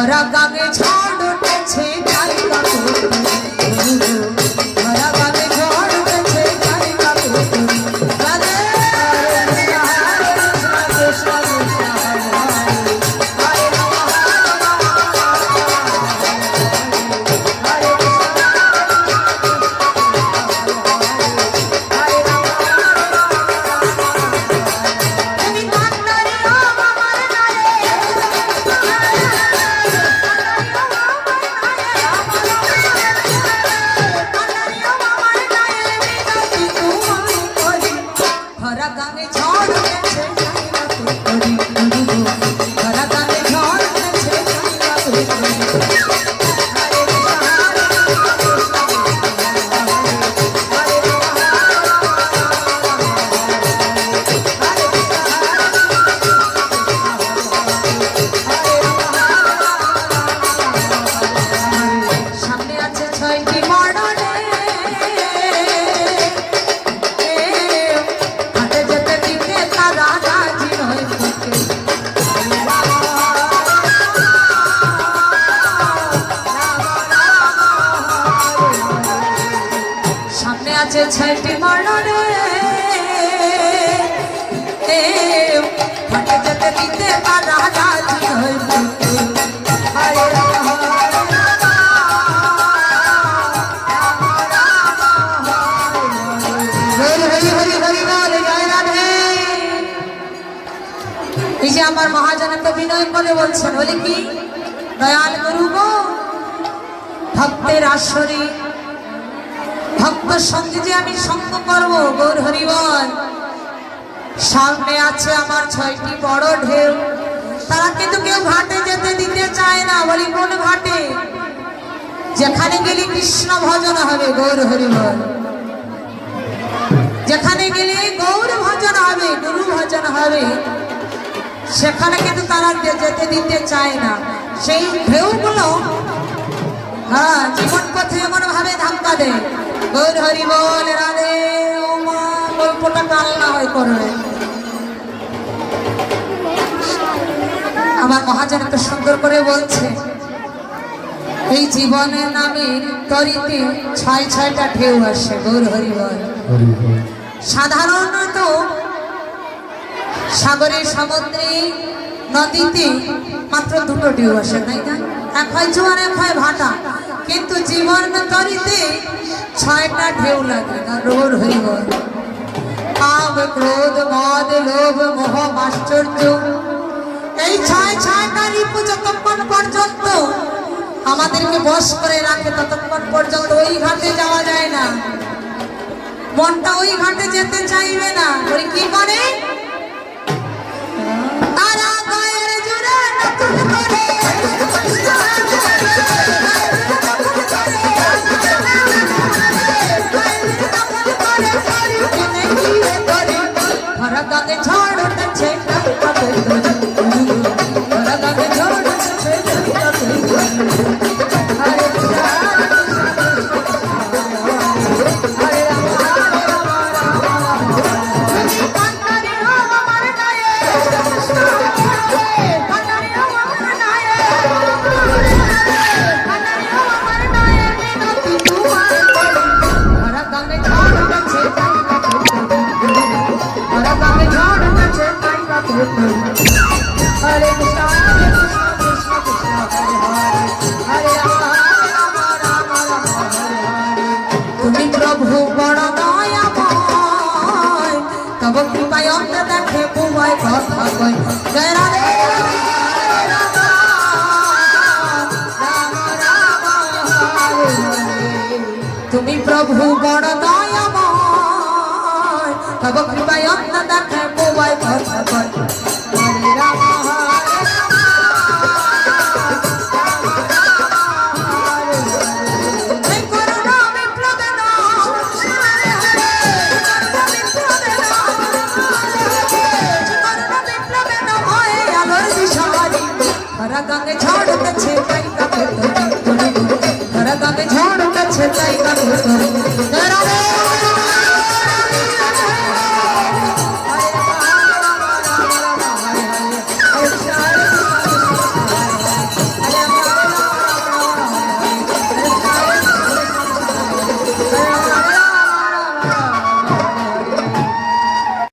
ভরা গাঙে ছা আছে ছয়টি মরণে এই যে আমার বিনয় বলছেন, বলে কি? দয়াল গুরু গো, ভক্তের আসরে ভক্ত সঙ্গে আমি সঙ্গ করব, গৌর হরিবল। সামনে আছে আমার ছয়টি বড় ঢেউ। তারা কিন্তু কেউ ঘাটে যেতে দিতে চায় না, বলি কোন ঘাটে? যেখানে গেলে কৃষ্ণ ভজন হবে, গৌর হরিবল। যেখানে গেলে গৌর ভজন হবে, গুরু ভজন হবে, সেখানে কিন্তু তারা যেতে দিতে চায় না। সেই ঢেউগুলো হ্যাঁ জীবন পথে এমন ভাবে ধাক্কা দেয়। গৌর হরি বল রাধে ও মা গল্পটা কাল না হয় করবে? আমার মহাজন এত সুন্দর করে বলছে এই জীবনের নামে তরিতে ছয় ছয়টা ঢেউ আসে গৌর হরি বল। সাধারণত সাগরে সমুদ্রে নদীতে মাত্র দুটো ঢেউ আসে তাই না? এক হয় জোয়ার এক হয় ভাটা। কিন্তু জীবন তরিতে ছয়টা ঢেউ লাগে না রোর হইব কাম ক্রোধ মদ লোভ, মোহ আশ্চর্য এই ছয় ছয়টা রিপু যতক্ষণ পর্যন্ত আমাদেরকে বশ করে রাখে ততক্ষণ পর্যন্ত, ওই ঘাটে যাওয়া যায় না। মনটা ওই ঘাটে যেতে চাইবে না। ওই কি করে? ঘর গাগে ঝড় উঠেছে ঘর তুমি প্রভু বড় দয়াময় তব কৃপায় অন্ত দেখে বুবাই কথা ধরাদামে ঝড় উঠেছে তাই কাঁপে ধরাদামে ঝড় উঠেছে তাই কাঁপে